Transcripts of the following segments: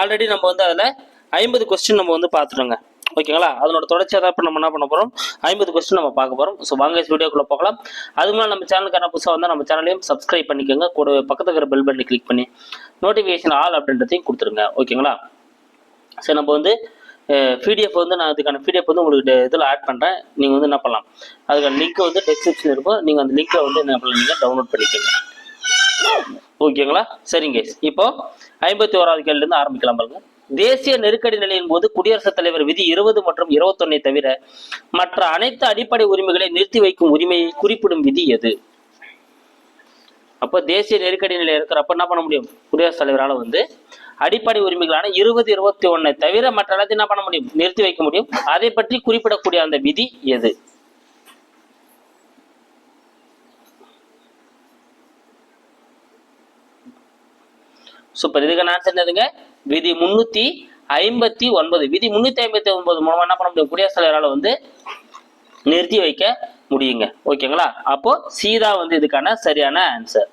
Already நம்ம வந்து அதில் ஐம்பது கொஸ்டின் நம்ம வந்து பார்த்துட்டோங்க. ஓகேங்களா? அதனோட தொடர்ச்சியாக தான் இப்போ நம்ம என்ன பண்ண போகிறோம் ஐம்பது கொஸ்டின் நம்ம பார்க்க போகிறோம் ஸோ வாங்க வீடியோக்குள்ளே போகலாம். அதுக்கு முன்னாடி நம்ம சேனலுக்கான புதுசாக வந்தால் நம்ம சேனலையும் சப்ஸ்கிரைப் பண்ணிக்கோங்க. கூட பக்கத்துல இருக்கிற பெல் பட்டனை கிளிக் பண்ணி நோட்டிஃபிகேஷன் ஆல் அப்படின்றதையும் கொடுத்துருங்க. ஓகேங்களா? சரி நம்ம வந்து பிடிஎஃப் வந்து நான் அதுக்கான பிடிஎஃப் வந்து உங்களுக்கு இதில் ஆட் பண்ணுறேன் நீங்கள் வந்து என்ன பண்ணலாம்? அதுக்கான லிங்க் வந்து டெஸ்கிரிப்ஷன் இருக்கும். நீங்கள் அந்த லிங்க்கில் வந்து என்ன பண்ணலாம்? நீங்கள் டவுன்லோட் பண்ணிக்கோங்க. ஓகேங்களா? சரிங்க. இப்போ ஐம்பத்தி ஓராவது கேள்விலேருந்து ஆரம்பிக்கலாம் பாருங்க. தேசிய நெருக்கடி நிலையின் போது குடியரசுத் தலைவர் விதி இருபது மற்றும் இருபத்தொன்னை தவிர மற்ற அனைத்து அடிப்படை உரிமைகளை நிறுத்தி வைக்கும் உரிமையை குறிப்பிடும் விதி எது? அப்போ தேசிய நெருக்கடி நிலை இருக்கிறப்ப என்ன பண்ண முடியும்? குடியரசுத் தலைவரால் வந்து அடிப்படை உரிமைகளான இருபது இருபத்தி ஒன்னை தவிர மற்ற எல்லாத்தையும் என்ன பண்ண முடியும்? நிறுத்தி வைக்க முடியும். அதை பற்றி குறிப்பிடக்கூடிய அந்த விதி எது? சூப்பர். இதுக்கான ஆன்சர் என்னதுங்க? விதி முன்னூத்தி ஐம்பத்தி ஒன்பது. விதி முன்னூத்தி ஐம்பத்தி ஒன்பது மூலமா என்ன பண்ண முடியும்? குடியரசுத் தலைவரால் வந்து நிறுத்தி வைக்க முடியுங்க. ஓகேங்களா? அப்போ சீதா வந்து இதுக்கான சரியான ஆன்சர்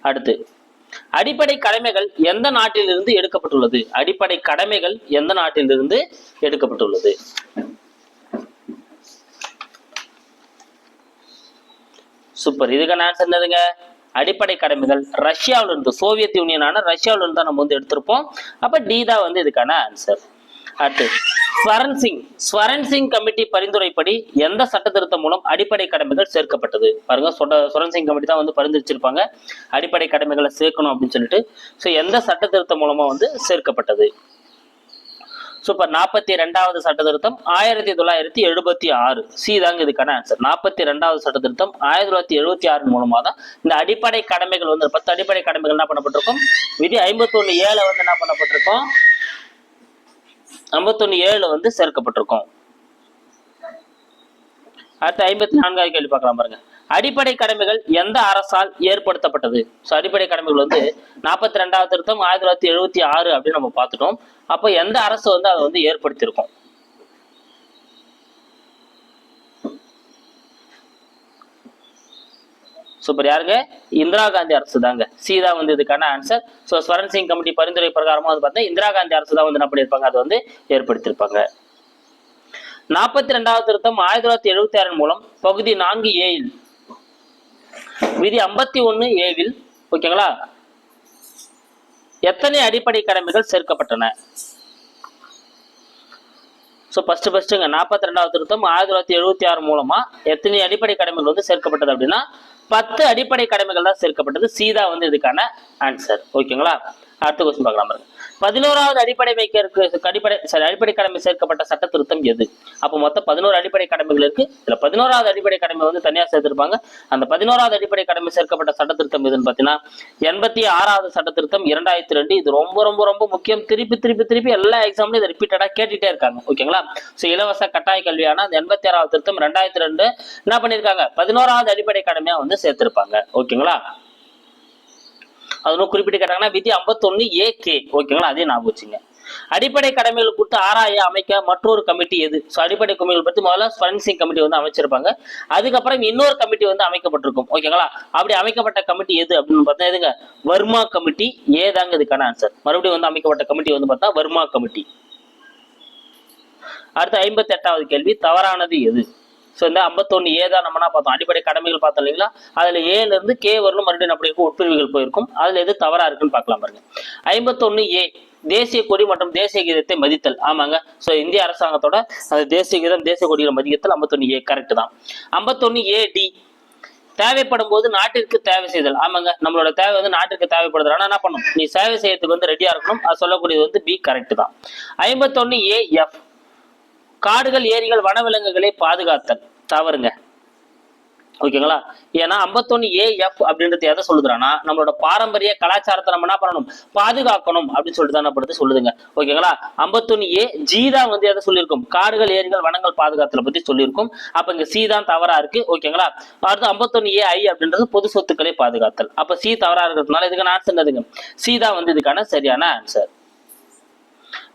அடுத்து அடிப்படை கடமைகள் எந்த நாட்டிலிருந்து எடுக்கப்பட்டுள்ளது? அடிப்படை கடமைகள் எந்த நாட்டிலிருந்து எடுக்கப்பட்டுள்ளது? சூப்பர். இதுக்கான ஆன்சர் என்னதுங்க? அடிப்படை கடமைகள். ரஷ்யாவில இருந்து சோவியத் யூனியனான ரஷ்யாவில இருந்து தான் நம்ம வந்து எடுத்திருப்போம். அப்ப டி தான் வந்து இதுக்கான ஆன்சர் அடுத்து ஸ்வரன் சிங். ஸ்வரன் சிங் கமிட்டி பரிந்துரைப்படி எந்த சட்ட திருத்தம் மூலம் அடிப்படை கடமைகள் சேர்க்கப்பட்டது? பாருங்க சொட ஸ்வரன் சிங் கமிட்டி தான் வந்து பரிந்துரைச்சிருப்பாங்க. அடிப்படை கடமைகளை சேர்க்கணும் அப்படின்னு சொல்லிட்டு. ஸோ எந்த சட்ட திருத்தம் மூலமா வந்து சேர்க்கப்பட்டது? சூப்பர். நாற்பத்தி ரெண்டாவது சட்ட திருத்தம் ஆயிரத்தி தொள்ளாயிரத்தி எழுபத்தி ஆறு. சி தாங்க இதுக்கான ஆன்சர் நாற்பத்தி ரெண்டாவது சட்ட திருத்தம் ஆயிரத்தி தொள்ளாயிரத்தி எழுபத்தி ஆறு மூலமா தான் இந்த அடிப்படை கடமைகள் வந்து பத்து அடிப்படை கடமைகள் என்ன பண்ணப்பட்டிருக்கும்? விதி ஐம்பத்தொன்னு ஏழு வந்து என்ன பண்ணப்பட்டிருக்கும்? ஐம்பத்தொன்று ஏழு வந்து சேர்க்கப்பட்டிருக்கும். அடுத்து ஐம்பத்தி நான்காவது கேள்வி பார்க்கலாம் பாருங்க. அடிப்படை கடமைகள் எந்த அரசால் ஏற்படுத்தப்பட்டது? ஸோ அடிப்படை கடமைகள் வந்து நாற்பத்தி ரெண்டாவது திருத்தம் ஆயிரத்தி தொள்ளாயிரத்தி எழுபத்தி ஆறு அப்படின்னு நம்ம பார்த்துட்டோம். அப்போ எந்த அரசு வந்து அதை வந்து ஏற்படுத்தியிருக்கும்? சூப்பர் யாருங்க? இந்திரா காந்தி அரசு தாங்க. சீதா வந்து இதுக்கான answer so Swaran Singh committee பரிந்துரை பிரகாரமும் வந்து பார்த்தா இந்திரா காந்தி அரசு தான் வந்து என்ன பண்ணியிருப்பாங்க? அதை வந்து ஏற்படுத்தியிருப்பாங்க. நாற்பத்தி ரெண்டாவது திருத்தம் ஆயிரத்தி தொள்ளாயிரத்தி எழுபத்தி ஆறின் மூலம் பகுதி நான்கு ஏயில் விதி ஐம்பத்தி ஒன்று ஏவில் ஓகேங்களா எத்தனை அடிப்படை கடமைகள் சேர்க்கப்பட்டன? ஸோ ஃபஸ்ட்டு ஃபஸ்ட்டுங்க நாற்பத்தி ரெண்டாவது திருத்தம் ஆயிரத்தி தொள்ளாயிரத்தி எழுபத்தி ஆறு மூலமாக எத்தனை அடிப்படை கடமைகள் வந்து சேர்க்கப்பட்டது அப்படின்னா பத்து அடிப்படை கடமைகள் தான் சேர்க்கப்பட்டது. சீதா வந்து இதுக்கான ஆன்சர் ஓகேங்களா அடுத்த கொஸ்டின் பார்க்கலாம் பாருங்க. பதினோராவது அடிப்படை வைக்க அடிப்படை சரி அடிப்படை கடமை சேர்க்கப்பட்ட சட்ட திருத்தம் எது? அப்போ மொத்தம் பதினோரு அடிப்படை கடமைகள் இருக்கு. இதுல பதினோராவது அடிப்படை கடமை வந்து தனியா சேர்த்திருப்பாங்க. அந்த பதினோராவது அடிப்படை கடமை சேர்க்கப்பட்ட சட்ட திருத்தம் எதுன்னு பாத்தீங்கன்னா எண்பத்தி ஆறாவது சட்ட திருத்தம் இரண்டாயிரத்தி ரெண்டு. இது ரொம்ப ரொம்ப ரொம்ப முக்கியம். திருப்பி திருப்பி திருப்பி எல்லா எக்ஸாம்லயும் இதை ரிப்பீட்டடா கேட்டுட்டே இருக்காங்க. ஓகேங்களா ஸோ இலவச கட்டாய கல்வியான அந்த எண்பத்தி ஆறாவது திருத்தம் ரெண்டாயிரத்தி ரெண்டு என்ன பண்ணிருக்காங்க? பதினோராவது அடிப்படை கடமையா வந்து சேர்த்திருப்பாங்க. ஓகேங்களா அது குறிப்பிட்டு கேட்டாங்கன்னா விதி ஐம்பத்தொன்னு ஏ கே ஓகேங்களா? அதே ஞாபகம் வச்சுங்க. அடிப்படை கடமைகள் கொடுத்து ஆராய அமைக்க மற்றொரு கமிட்டி எது? ஸோ அடிப்படை கமிட்டிகள் பற்றி முதல்ல ஸ்பரன்சிங் கமிட்டி வந்து அமைச்சிருப்பாங்க. அதுக்கப்புறம் இன்னொரு கமிட்டி வந்து அமைக்கப்பட்டிருக்கும். ஓகேங்களா? அப்படி அமைக்கப்பட்ட கமிட்டி எது அப்படின்னு பார்த்தா எதுங்க? வர்மா கமிட்டி ஏதாங்க இதுக்கான ஆன்சர் மறுபடியும் வந்து அமைக்கப்பட்ட கமிட்டி வந்து பார்த்தா வர்மா கமிட்டி அடுத்து ஐம்பத்தி எட்டாவது கேள்வி தவறானது எது? ஸோ இந்த ஐம்பத்தொன்று ஏ தான் நம்ம பார்த்தோம்? அடிப்படை கடமைகள் பார்த்தோம் இல்லைங்களா? அதில் ஏலேருந்து கே வரலும் மறுபடியும் அப்படி உட்பிரிவுகள் போயிருக்கும். அதில் எது தவறாக இருக்குன்னு பார்க்கலாம் பாருங்க. ஐம்பத்தொன்னு ஏ தேசிய கொடி மற்றும் தேசிய கீதத்தை மதித்தல். ஆமாங்க. ஸோ இந்திய அரசாங்கத்தோட அந்த தேசிய கீதம் தேசிய கொடிகளை மதித்தல் ஐம்பத்தொன்று ஏ கரெக்ட் தான். ஐம்பத்தொன்று ஏ டி தேவைப்படும் போது நாட்டிற்கு தேவை செய்தல். ஆமாங்க. நம்மளோட தேவை வந்து நாட்டிற்கு தேவைப்படுது ஆனா என்ன பண்ணும் நீ சேவை செய்யறதுக்கு வந்து ரெடியா இருக்கணும். அது சொல்லக்கூடியது வந்து பி கரெக்ட் தான். ஐம்பத்தொன்னு ஏ எஃப் காடுகள் ஏரிகள் வனவிலங்குகளை பாதுகாத்தல். தவறுங்க. ஓகேங்களா? ஏன்னா ஐம்பத்தொன்னு ஏ எஃப் அப்படின்றது எதை சொல்லுதுறானா நம்மளோட பாரம்பரிய கலாச்சாரத்தை நம்ம என்ன பண்ணணும்? பாதுகாக்கணும் அப்படின்னு சொல்லிட்டு தான் படுத்து சொல்லுதுங்க. ஓகேங்களா? ஐம்பத்தொன்னு ஏ ஜி தான் வந்து எதை சொல்லியிருக்கும்? காடுகள் ஏரிகள் வனங்கள் பாதுகாத்தலை பத்தி சொல்லியிருக்கும். அப்ப இங்க சி தான் தவறா இருக்கு. ஓகேங்களா? அடுத்து ஐம்பத்தொன்னு ஏ ஐ அப்படின்றது பொது சொத்துக்களை பாதுகாத்தல். அப்ப சி தவறா இருக்கிறதுனால இதுக்கு நான் சொன்னதுங்க சி தான் வந்து இதுக்கான சரியான ஆன்சர்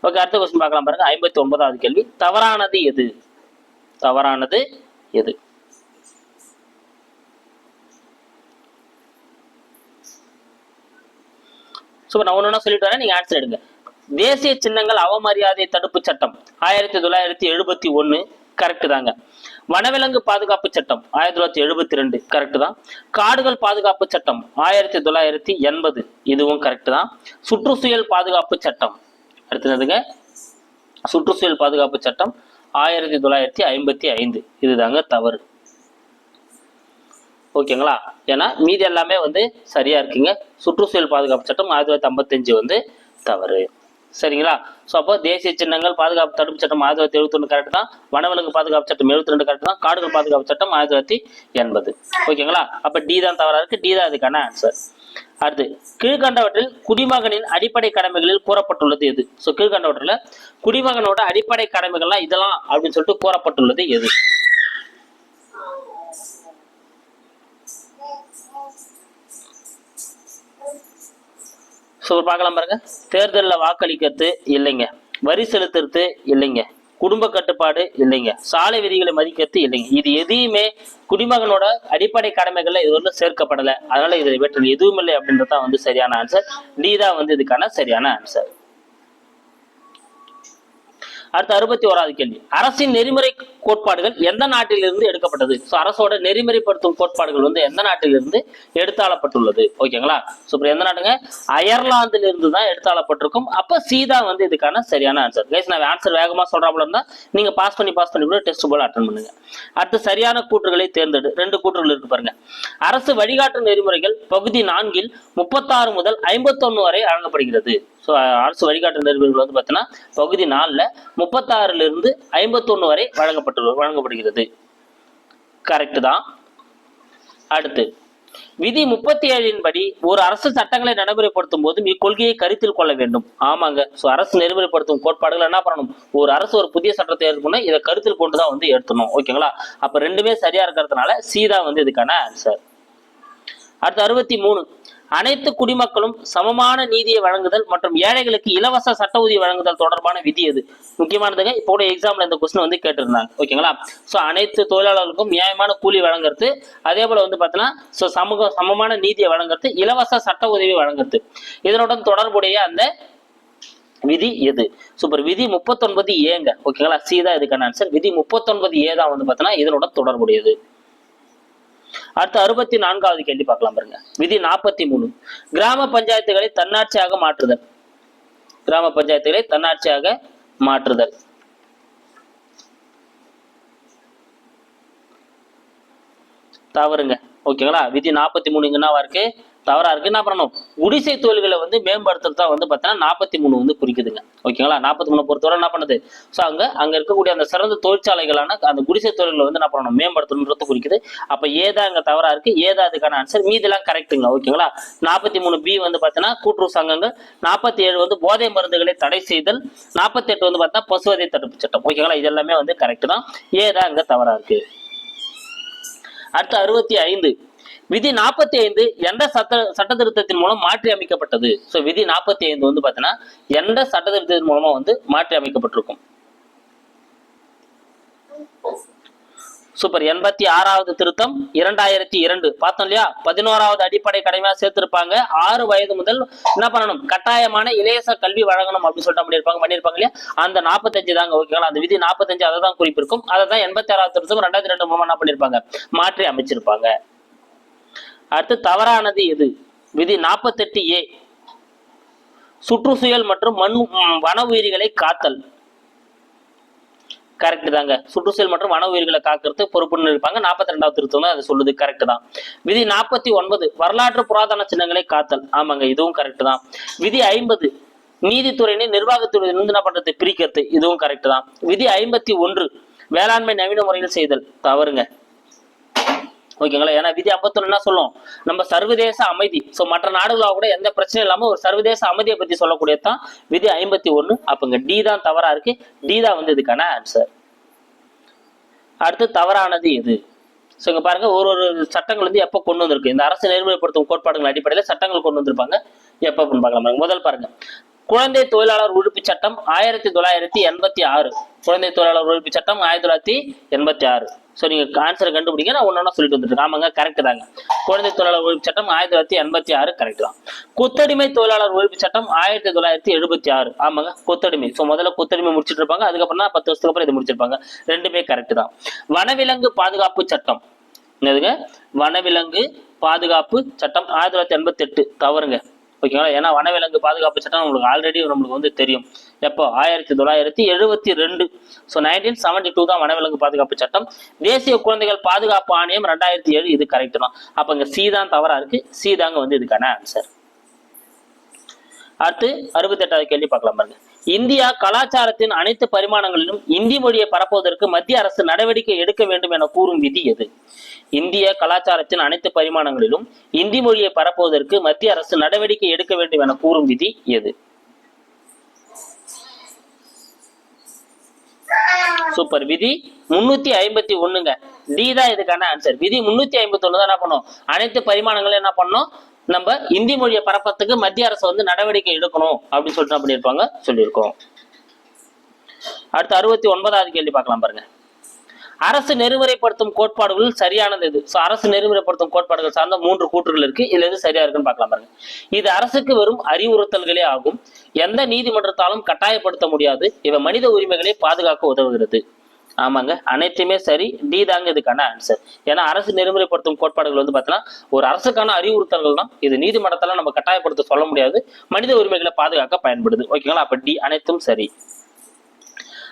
ஓகே அடுத்த கொஸ்டின் பார்க்கலாம் பாருங்க. ஐம்பத்தி ஒன்பதாவது கேள்வி. தவறானது எது? தவறானது எது? ஸோ நான் ஒன்று சொல்லிட்டு வரேன். நீங்க ஆன்சர் எடுங்க. தேசிய சின்னங்கள் அவமரியாதை தடுப்பு சட்டம். ஆயிரத்தி தொள்ளாயிரத்தி எழுபத்தி ஒன்னு கரெக்ட் தாங்க. வனவிலங்கு பாதுகாப்பு சட்டம். ஆயிரத்தி தொள்ளாயிரத்தி எழுபத்தி ரெண்டு கரெக்ட் தான். காடுகள் பாதுகாப்பு சட்டம். ஆயிரத்தி தொள்ளாயிரத்தி எண்பது. இதுவும் கரெக்ட் தான். சுற்றுச்சூழல் பாதுகாப்பு சட்டம். அடுத்ததுங்க சுற்றுச்சூழல் பாதுகாப்பு சட்டம் ஆயிரத்தி தொள்ளாயிரத்தி ஐம்பத்தி ஐந்து. இதுதாங்க தவறு. ஓகேங்களா? ஏன்னா மீதி எல்லாமே வந்து சரியா இருக்குங்க. சுற்றுச்சூழல் பாதுகாப்பு சட்டம் ஆயிரத்தி தொள்ளாயிரத்தி ஐம்பத்தஞ்சு வந்து தவறு. சரிங்களா? ஸோ அப்போ தேசிய சின்னங்கள் பாதுகாப்பு தடுப்பு சட்டம் ஆயிரத்தி தொள்ளாயிரத்தி எழுபத்தொன்று கரெக்ட் தான். வனவிலங்கு பாதுகாப்பு சட்டம் எழுபத்தி ரெண்டு கரெக்ட் தான். காடுகள் பாதுகாப்பு சட்டம் ஆயிரத்தி தொள்ளாயிரத்தி எண்பது. ஓகேங்களா? அப்போ டி தான் தவறா இருக்கு. டி தான் அதுக்கான ஆன்சர் அடுத்து கீழ்கண்டவற்றில் குடிமகனின் அடிப்படை கடமைகளில் கூறப்பட்டுள்ளது எது? ஸோ கீழ்கண்டவற்றில் குடிமகனோட அடிப்படை கடமைகள்லாம் இதெல்லாம் அப்படின்னு சொல்லிட்டு கூறப்பட்டுள்ளது எது? ஸோ பார்க்கலாம் பாருங்க. தேர்தலில் வாக்களிக்கிறது இல்லைங்க. வரி செலுத்துறது இல்லைங்க. குடும்ப கட்டுப்பாடு இல்லைங்க. சாலை விதிகளை மதிக்கிறது இல்லைங்க. இது எதையுமே குடிமகனோட அடிப்படை கடமைகள்ல இது ஒன்றும் சேர்க்கப்படலை. அதனால இதில் இவற்றில் எதுவும் இல்லை அப்படின்றது தான் வந்து சரியான ஆன்சர் டி தான் வந்து இதுக்கான சரியான ஆன்சர் அடுத்து அறுபத்தி ஓராவது கேள்வி. அரசின் நெறிமுறை கோட்பாடுகள் எந்த நாட்டிலிருந்து எடுக்கப்பட்டது? ஸோ அரசோட நெறிமுறைப்படுத்தும் கோட்பாடுகள் வந்து எந்த நாட்டிலிருந்து எடுத்தாளப்பட்டுள்ளது? ஓகேங்களா சூப்பர் எந்த நாட்டுங்க? அயர்லாந்திலிருந்து தான் எடுத்தாளப்பட்டிருக்கும். அப்போ சீதா வந்து இதுக்கான சரியான ஆன்சர் கைஸ் நான் ஆன்சர் வேகமாக சொல்கிறாப்புல இருந்தா நீங்கள் பாஸ் பண்ணி பாஸ் பண்ணி கூட டெஸ்ட் போல அட்டன் பண்ணுங்க. அடுத்து சரியான கூற்றுகளை தேர்ந்தெடு. ரெண்டு கூற்றுகள் இருக்கு பாருங்க. அரசு வழிகாட்டு நெறிமுறைகள் பகுதி நான்கில் முப்பத்தாறு முதல் ஐம்பத்தொன்னு வரை வழங்கப்படுகிறது. ஸோ அரசு வழிகாட்டு நெறிமுறைகள் வந்து பார்த்தீங்கன்னா பகுதி நாலில் முப்பத்தாறுல இருந்து வரை வழங்கப்பட்டு வழங்கப்படுகிறது. கரெக்ட் தான். அடுத்து விதி முப்பத்தி ஏழின் படி ஒரு அரசு சட்டங்களை நடைமுறைப்படுத்தும் போது இக்கொள்கையை கருத்தில் கொள்ள வேண்டும். ஆமாங்க. ஸோ அரசு நெறிமுறைப்படுத்தும் கோட்பாடுகள் என்ன பண்ணணும்? ஒரு அரசு ஒரு புதிய சட்டத்தை ஏற்கனவே இதை கருத்தில் கொண்டு தான் வந்து ஏற்றணும் ஓகேங்களா அப்போ ரெண்டுமே சரியா இருக்கிறதுனால சீதா வந்து இதுக்கான ஆன்சர் அடுத்து அறுபத்தி மூணு. அனைத்து குடிமக்களும் சமமான நீதியை வழங்குதல் மற்றும் ஏழைகளுக்கு இலவச சட்ட உதவி வழங்குதல் தொடர்பான விதி எது? முக்கியமானதுங்க இப்போ கூட எக்ஸாம்ல இந்த கொஸ்டின் வந்து கேட்டிருந்தாங்க. ஓகேங்களா? ஸோ அனைத்து தொழிலாளர்களுக்கும் நியாயமான கூலி வழங்குறது. அதே போல வந்து பார்த்தீங்கன்னா ஸோ சமூக சமமான நீதியை வழங்குறது இலவச சட்ட உதவி வழங்குறது. இதனுடன் தொடர்புடைய அந்த விதி எது? சூப்பர் விதி முப்பத்தொன்பது ஏங்க. ஓகேங்களா? சி தான் இதுக்கான ஆன்சர் விதி முப்பத்தொன்பது ஏ தான் வந்து பார்த்தீங்கன்னா இதனுடன் தொடர்புடையது. அடுத்து அறுபத்தி நான்காவது கேள்வி பார்க்கலாம் பாருங்க. விதி நாற்பத்தி மூணு. கிராம பஞ்சாயத்துகளை தன்னாட்சியாக மாற்றுதல். கிராம பஞ்சாயத்துகளை தன்னாட்சியாக மாற்றுதல். தவறுங்க. ஓகேங்களா? விதி நாற்பத்தி மூணு இருக்கு? தவறா இருக்கு. என்ன பண்ணணும்? குடிசை தொழில்களை வந்து மேம்படுத்துறது தான் வந்து பார்த்தீங்கன்னா நாற்பத்தி மூணு வந்து குறிக்குதுங்க. ஓகேங்களா? நாற்பத்தி மூணு பொறுத்தவரை என்ன பண்ணுது? ஸோ அங்கே அங்கே இருக்கக்கூடிய அந்த சிறந்த தொழிற்சாலைகளான அந்த குடிசை தொழில்களை வந்து என்ன பண்ணணும்? மேம்படுத்தணுன்றது குறிக்குது. அப்போ ஏதா அங்கே தவறா இருக்கு. ஏதா அதுக்கான ஆன்சர் மீதெல்லாம் கரெக்ட்டுங்க ஓகேங்களா? நாற்பத்தி மூணு பி வந்து பார்த்தீங்கன்னா கூட்டுறவு சங்கங்கள். நாற்பத்தி ஏழு வந்து போதை மருந்துகளை தடை செய்தல். நாற்பத்தி எட்டு வந்து பார்த்தீங்கன்னா பசுவதை தடுப்பு சட்டம். ஓகேங்களா? இது எல்லாமே வந்து கரெக்ட் தான். ஏதா அங்கே தவறா இருக்கு. அடுத்து அறுபத்தி ஐந்து. விதி நாற்பத்தி ஐந்து எந்த சட்ட சட்ட திருத்தத்தின் மூலம் மாற்றி அமைக்கப்பட்டது. ஸோ விதி நாற்பத்தி ஐந்து வந்து பார்த்தீங்கன்னா எந்த சட்ட திருத்தத்தின் மூலமா வந்து மாற்றி அமைக்கப்பட்டிருக்கும். சூப்பர் எண்பத்தி ஆறாவது திருத்தம் இரண்டாயிரத்தி இரண்டு. பார்த்தோம் இல்லையா? பதினோராவது அடிப்படை கடமையா சேர்த்திருப்பாங்க. ஆறு வயது முதல் என்ன பண்ணணும்? கட்டாயமான இளையச கல்வி வழங்கணும் அப்படின்னு சொல்லிட்டு பண்ணியிருப்பாங்க. பண்ணியிருப்பாங்க இல்லையா? அந்த நாற்பத்தஞ்சு தாங்க ஓகேங்களா அந்த விதி நாற்பத்தஞ்சு அதை தான் குறிப்பிருக்கும் அதை தான் எண்பத்தி ஆறாவது திருத்தம் ரெண்டாயிரத்தி ரெண்டு மூலமா என்ன பண்ணியிருப்பாங்க? மாற்றி அமைச்சிருப்பாங்க. அடுத்து தவறானது எது? விதி நாற்பத்தெட்டு ஏ. சுற்றுச்சூழல் மற்றும் மண் வன உயிரிகளை காத்தல். கரெக்ட் தாங்க. சுற்றுச்சூழல் மற்றும் வன உயிர்களை காக்கிறது பொறுப்புன்னு இருப்பாங்க. நாற்பத்தி ரெண்டாவது திருத்தம் தான் சொல்லுது கரெக்ட் தான். விதி நாற்பத்தி ஒன்பது வரலாற்று புராதன சின்னங்களை காத்தல். ஆமாங்க இதுவும் கரெக்ட் தான். விதி ஐம்பது நீதித்துறையினை நிர்வாகத்துறையிலிருந்து என்ன பண்றது பிரிக்கிறது. இதுவும் கரெக்ட் தான். விதி ஐம்பத்தி ஒன்று வேளாண்மை நவீன முறையில் செய்தல். தவறுங்க. ஓகேங்களா? ஏன்னா விதி ஐம்பத்தொன்னு என்ன சொல்லும்? நம்ம சர்வதேச அமைதி. ஸோ மற்ற நாடுகளாக கூட எந்த பிரச்சனையும் இல்லாம ஒரு சர்வதேச அமைதியை பத்தி சொல்லக்கூடியது தான் விதி ஐம்பத்தி ஒண்ணு அப்போங்க டி தான் தவறா இருக்கு. டி தான் வந்து இதுக்கான ஆன்சர் அடுத்து தவறானது எது? ஸோ இங்கே பாருங்க ஒரு ஒரு சட்டங்கள் வந்து எப்போ கொண்டு வந்திருக்கு? இந்த அரசு நெறிமுறைப்படுத்தும் கோட்பாடுகள் அடிப்படையில் சட்டங்கள் கொண்டு வந்திருப்பாங்க. எப்போ பார்க்கலாம் பாருங்க. முதல் பாருங்க. குழந்தை தொழிலாளர் ஒழிப்பு சட்டம் ஆயிரத்தி தொள்ளாயிரத்தி எண்பத்தி ஆறு. குழந்தை தொழிலாளர் ஒழிப்பு சட்டம் ஆயிரத்தி தொள்ளாயிரத்தி எண்பத்தி ஆறு. ஸோ நீங்கள் ஆன்சரை கண்டுபிடிங்க நான் ஒன்றா சொல்லிட்டு வந்துட்டு ஆமாங்க கரெக்ட் தாங்க. குழந்தை தொழிலாளர் ஒழிப்பு சட்டம் ஆயிரத்தி தொள்ளாயிரத்தி எண்பத்தி ஆறு கரெக்ட் தான். கொத்தடிமை தொழிலாளர் ஒழிப்பு சட்டம் ஆயிரத்தி தொள்ளாயிரத்தி எழுபத்தி ஆறு. ஆமாங்க கொத்தடிமை. ஸோ முதல்ல கொத்தடிமை முடிச்சிட்டு இருப்பாங்க. அதுக்கப்புறம் தான் பத்து வருஷத்துக்கு அப்புறம் இதை முடிச்சிருப்பாங்க. ரெண்டுமே கரெக்ட் தான். வனவிலங்கு பாதுகாப்பு சட்டம். என்னதுங்க? வனவிலங்கு பாதுகாப்பு சட்டம் ஆயிரத்தி தொள்ளாயிரத்தி எண்பத்தி எட்டு. தவறுங்க. ஓகேங்களா ஏன்னா வனவிலங்கு பாதுகாப்பு சட்டம் நம்மளுக்கு ஆல்ரெடி நம்மளுக்கு வந்து தெரியும். எப்போ? ஆயிரத்தி தொள்ளாயிரத்தி எழுபத்தி ரெண்டு. ஸோ நைன்டீன் செவன்டி டூ தான் வனவிலங்கு பாதுகாப்பு சட்டம். தேசிய குழந்தைகள் பாதுகாப்பு ஆணையம் ரெண்டாயிரத்தி ஏழு இது கரெக்ட் தான். அப்போ இங்கே சி தான் தவறாக இருக்கு. சி தாங்க வந்து இதுக்கான ஆன்சர் அடுத்து அறுபத்தெட்டாவது கேள்வி பார்க்கலாம் பாருங்க. இந்தியா கலாச்சாரத்தின் அனைத்து பரிமாணங்களிலும் இந்தி மொழியை பரப்புவதற்கு மத்திய அரசு நடவடிக்கை எடுக்க வேண்டும் என கூறும் விதி எது? இந்திய கலாச்சாரத்தின் அனைத்து பரிமாணங்களிலும் இந்தி மொழியை பரப்புவதற்கு மத்திய அரசு நடவடிக்கை எடுக்க வேண்டும் என கூறும் விதி எது? சூப்பர் விதி முன்னூத்தி ஐம்பத்தி ஒண்ணுங்க. டி தான் இதுக்கான ஆன்சர் விதி முன்னூத்தி ஐம்பத்தி ஒண்ணு தான் என்ன பண்ணும்? அனைத்து பரிமாணங்களும் என்ன பண்ணும்? நம்ம இந்தி மொழியை பரப்பத்துக்கு மத்திய அரசு வந்து நடவடிக்கை எடுக்கணும் அப்படின்னு சொல்லிட்டு பண்ணியிருப்பாங்க சொல்லியிருக்கோம். அடுத்து அறுபத்தி ஒன்பதாவது கேள்வி பார்க்கலாம் பாருங்க. அரசு நெறிமுறைப்படுத்தும் கோட்பாடுகள் சரியானது இது ஸோ அரசு நெறிமுறைப்படுத்தும் கோட்பாடுகள் சார்ந்த மூன்று கூற்றுகள் இருக்கு. இதுல எது சரியா இருக்குன்னு பார்க்கலாம் பாருங்க. இது அரசுக்கு வரும் அறிவுறுத்தல்களே ஆகும். எந்த நீதிமன்றத்தாலும் கட்டாயப்படுத்த முடியாது. இவை மனித உரிமைகளை பாதுகாக்க உதவுகிறது. ஆமாங்க. அனைத்துமே சரி. டி தாங்க இதுக்கான ஆன்சர் ஏன்னா அரசு நெறிமுறைப்படுத்தும் கோட்பாடுகள் வந்து பார்த்தீங்கன்னா ஒரு அரசுக்கான அறிவுறுத்தல்கள் தான் இது நீதிமன்றத்தால நம்ம கட்டாயப்படுத்த சொல்ல முடியாது. மனித உரிமைகளை பாதுகாக்க பயன்படுது. ஓகேங்களா? அப்ப டி அனைத்தும் சரி.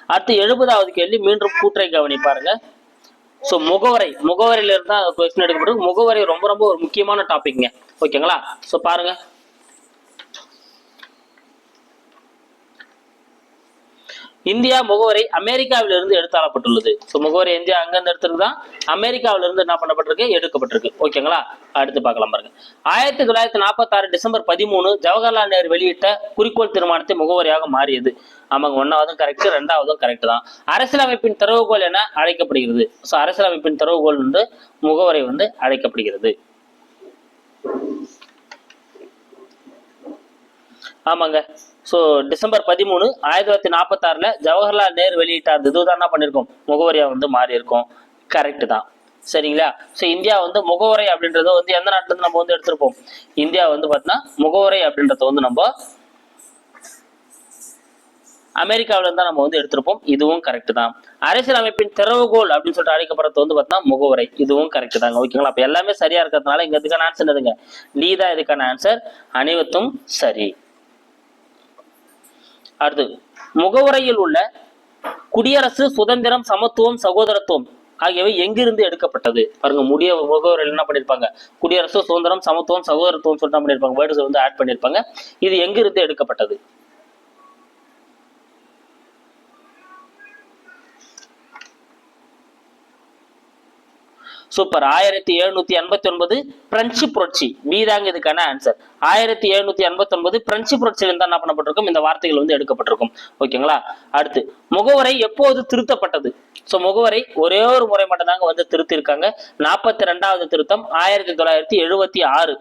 அடுத்து எழுபதாவது கேள்வி. மீண்டும் கூற்றை கவனிப்பாருங்க. ஸோ முகவரை. முகவரியில இருந்தால் கொஸ்டின் எடுக்கப்படும் முகவரை ரொம்ப ரொம்ப ஒரு முக்கியமான டாபிக்ங்க ஓகேங்களா? ஸோ பாருங்க. இந்தியா முகவரை அமெரிக்காவிலிருந்து எடுத்தாளப்பட்டுள்ளது. ஸோ முகவரி இந்தியா அங்கிருந்து எடுத்திருக்குதான் அமெரிக்காவிலிருந்து என்ன பண்ணப்பட்டிருக்கு? எடுக்கப்பட்டிருக்கு. ஓகேங்களா அடுத்து பார்க்கலாம் பாருங்க. ஆயிரத்தி தொள்ளாயிரத்தி நாற்பத்தாறு டிசம்பர் பதிமூணு ஜவஹர்லால் நேரு வெளியிட்ட குறிக்கோள் தீர்மானத்தை முகவரியாக மாறியது. ஆமாங்க ஒன்னாவதும் கரெக்ட் ரெண்டாவதும் கரெக்ட் தான். அரசியலமைப்பின் திறவுகோல் என அழைக்கப்படுகிறது. ஸோ அரசியலமைப்பின் திறவுகோல் வந்து முகவரை வந்து அழைக்கப்படுகிறது. ஆமாங்க. ஸோ டிசம்பர் பதிமூணு ஆயிரத்தி தொள்ளாயிரத்தி நாற்பத்தாறுல ஜவஹர்லால் நேரு வெளியிட்டார். இதுதான் என்ன பண்ணியிருக்கோம்? முகவரியாக வந்து மாறி இருக்கும் தான். சரிங்களா? ஸோ இந்தியா வந்து முகவரை அப்படின்றத வந்து எந்த நாட்டிலேருந்து நம்ம வந்து எடுத்திருப்போம்? இந்தியா வந்து பார்த்தீங்கன்னா முகவரை அப்படின்றத வந்து நம்ம அமெரிக்காவில இருந்தா நம்ம வந்து எடுத்திருப்போம். இதுவும் கரெக்ட் தான். அரசியல் அமைப்பின் திறவுகோல் அப்படின்னு சொல்லிட்டு அழைக்கப்படுறது வந்து பார்த்தீங்கன்னா முகவரை. இதுவும் கரெக்ட் தாங்க. ஓகேங்களா அப்ப எல்லாமே சரியா இருக்கிறதுனால இங்க இதுக்கான ஆன்சர் எதுங்க நீ தான் இதுக்கான ஆன்சர் அனைவத்தும் சரி. அடுத்து முகவுரையில் உள்ள குடியரசு சுதந்திரம் சமத்துவம் சகோதரத்துவம் ஆகியவை எங்கிருந்து எடுக்கப்பட்டது? பாருங்க முடிய முகவரையில் என்ன பண்ணிருப்பாங்க? குடியரசு சுதந்திரம் சமத்துவம் சகோதரத்துவம் சொல்லிட்டு பண்ணியிருப்பாங்க வேர்ட்ஸ் வந்து ஆட் பண்ணிருப்பாங்க. இது எங்கிருந்து எடுக்கப்பட்டது? சூப்பர் ஆயிரத்தி எழுநூத்தி எண்பத்தி ஒன்பது பிரெஞ்சு புரட்சி. மீதாங்க இதுக்கான ஆன்சர் ஆயிரத்தி எழுநூத்தி எண்பத்தி ஒன்பது பிரெஞ்சு புரட்சியில தான் என்ன பண்ணப்பட்டிருக்கும்? இந்த வார்த்தைகள் வந்து எடுக்கப்பட்டிருக்கும். ஓகேங்களா? அடுத்து முகவரை எப்போது திருத்தப்பட்டது? ஸோ முகவரை ஒரே ஒரு முறை மட்டும்தாங்க வந்து திருத்தி இருக்காங்க நாற்பத்தி ரெண்டாவது திருத்தம் ஆயிரத்தி தொள்ளாயிரத்தி எழுபத்தி ஆறு.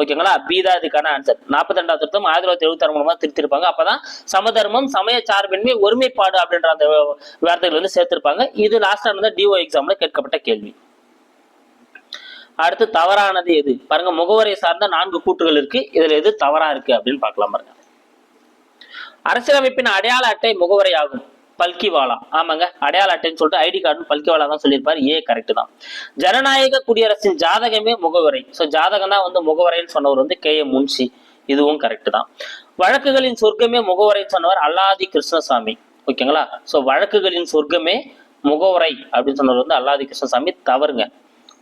ஓகேங்களா? பீதா இதுக்கான ஆன்சர் நாற்பத்தி ரெண்டாவது திருத்தம் ஆயிரத்தி தொள்ளாயிரத்தி எழுபத்தி ஆறு மூலமா திருத்திருப்பாங்க. அப்பதான் சமதர்மம் சமய சார்பின்மை ஒருமைப்பாடு அப்படின்ற அந்த வார்த்தைகள் வந்து சேர்த்திருப்பாங்க. இது லாஸ்டா இருந்த டிஓ எக்ஸாம்ல கேட்கப்பட்ட கேள்வி. அடுத்து தவறானது எது? பாருங்க முகவரை சார்ந்த நான்கு கூற்றுகள் இருக்கு. இதுல எது தவறா இருக்கு அப்படின்னு பார்க்கலாம் பாருங்க. அரசியலமைப்பின் அடையாள அட்டை முகவரை ஆகும் பல்கிவாலா. ஆமாங்க அடையாள அட்டைன்னு சொல்லிட்டு ஐடி கார்டு பல்கிவாலா தான் சொல்லியிருப்பாரு. ஏ கரெக்ட் தான். ஜனநாயக குடியரசின் ஜாதகமே முகவரை. ஸோ ஜாதகம் தான் வந்து முகவரைன்னு சொன்னவர் வந்து கே. எம் முன்ஷி. இதுவும் கரெக்ட் தான். வழக்குகளின் சொர்க்கமே முகவரைன்னு சொன்னவர் அல்லாதி கிருஷ்ணசாமி. ஓகேங்களா? ஸோ வழக்குகளின் சொர்க்கமே முகவரை அப்படின்னு சொன்னவர் வந்து அல்லாதி கிருஷ்ணசாமி. தவறுங்க.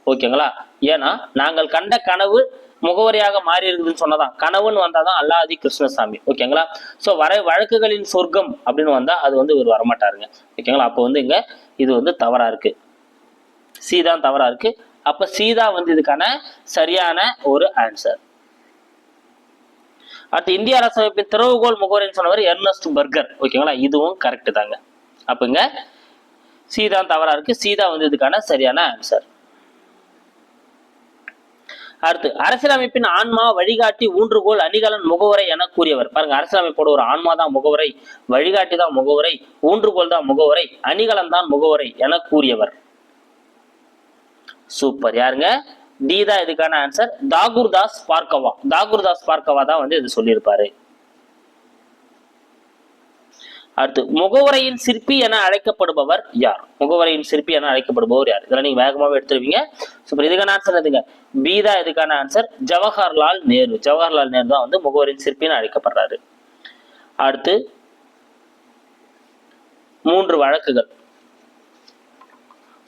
ஓகேங்களா? ஏன்னா நாங்கள் கண்ட கனவு முகவரியாக மாறி இருக்குதுன்னு சொன்னதான். கனவுன்னு வந்தாதான் அல்லாதி கிருஷ்ணசாமி. ஓகேங்களா? ஸோ வர வழக்குகளின் சொர்க்கம் அப்படின்னு வந்தா அது வந்து இவர் வரமாட்டாருங்க. ஓகேங்களா? அப்போ வந்து இங்க இது வந்து தவறா இருக்கு. சி தான் தவறா இருக்கு. அப்ப சீதா வந்து இதுக்கான சரியான ஒரு ஆன்சர் அடுத்து இந்திய அரசமைப்பின் திறவுகோல் முகவரின்னு சொன்னவர் எர்னஸ்ட் பர்கர் ஓகேங்களா? இதுவும் கரெக்ட் தாங்க. அப்போங்க சீதா தவறா இருக்கு. சீதா வந்து இதுக்கான சரியான ஆன்சர் அடுத்து அரசியலமைப்பின் ஆன்மா வழிகாட்டி ஊன்றுகோல் அணிகலன் முகவரை என கூறியவர். பாருங்க அரசியலமைப்போட ஒரு ஆன்மா தான் முகவரை வழிகாட்டி தான் முகவரை ஊன்றுகோல் தான் முகவரை அணிகலன் தான் முகவரை என கூறியவர். சூப்பர். யாருங்க? டி தான் இதுக்கான ஆன்சர் தாகூர்தாஸ் பார்க்கவா. தாகூர்தாஸ் பார்க்கவா தான் வந்து இது சொல்லியிருப்பாரு. அடுத்து முகவரையின் சிற்பி என அழைக்கப்படுபவர் யார்? முகவரையின் சிற்பி என அழைக்கப்படுபவர் யார்? இதெல்லாம் நீங்க வேகமாவே எடுத்துருவீங்க. சூப்பர். இதுக்கான ஆன்சர் எதுங்க பி தான் இதுக்கான ஆன்சர் ஜவஹர்லால் நேரு. ஜவஹர்லால் நேரு தான் வந்து முகவரின் சிற்பின்னு அழைக்கப்படுறாரு. அடுத்து மூன்று வழக்குகள்.